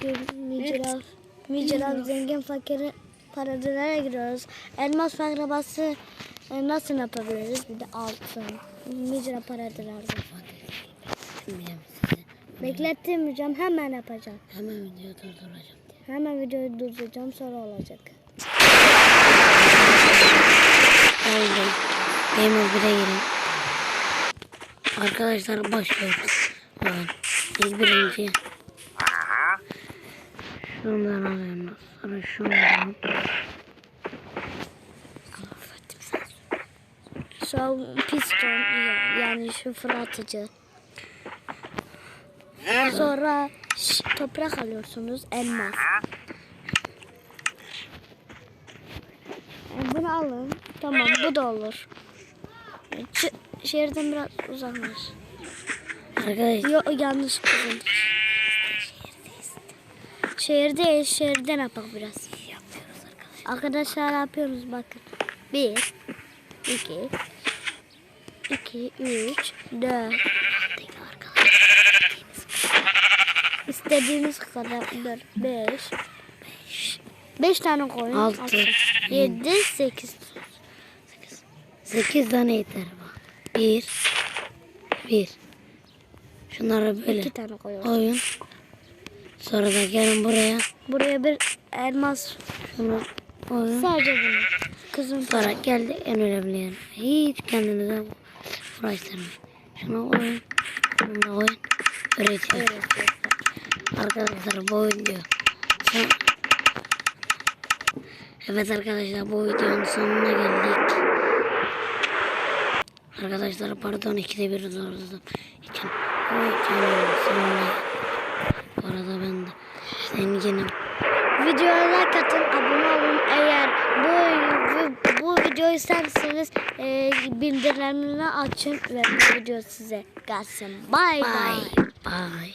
Bugün Micra, Micra zengin fakiri paradılara giriyoruz. Elmas akrabası e, nasıl yapabiliriz? Bir de altın. Micra paradılarda. Bilmiyorum size. Beklettirmeyeceğim hemen yapacağım. Hemen video durduracağım. Hemen videoyu durduracağım sonra olacak. Oldu. Game Over'e girin. Arkadaşlar başlıyoruz. Evet. İlk birinci. Şundan alıyorum. Sonra şundan. Şu piston yani şu fırlatıcı. Sonra toprak alıyorsunuz elmas. E, Bunu alın. Tamam bu da olur. E, ç- şehirden biraz uzaklaş. Arkadaşlar Yok yanlış kızım. Şehirdeyiz. Şehirden yapak biraz. Arkadaşlar yapıyoruz bakın. Bir, iki, iki, üç, dört. İstediğiniz kadar dört, beş, beş tane koyun. Altı, yedi, sekiz. 8 tane yeter bak. Bir. Bir. Şunları böyle iki tane koyun. koyun. Sonra da gelin buraya. Buraya bir elmas. Şunu koyun. Sadece bunu. Kızım. Sonra geldi en önemli yer. Hiç kendinize uğraştırmayın. Şunu koyun. Şunu da koyun. Öğretiyor. Arkadaşlar bu video. Evet arkadaşlar bu videonun sonuna geldik. Arkadaşlar pardon ikide bir zorladım için. Bu videonun sonuna Bu arada ben de zenginim. Videoya like atın, abone olun. Eğer bu bu, bu videoyu isterseniz e, bildirimlerini açın ve bu video size gelsin. Bye bye. Bye. Bye.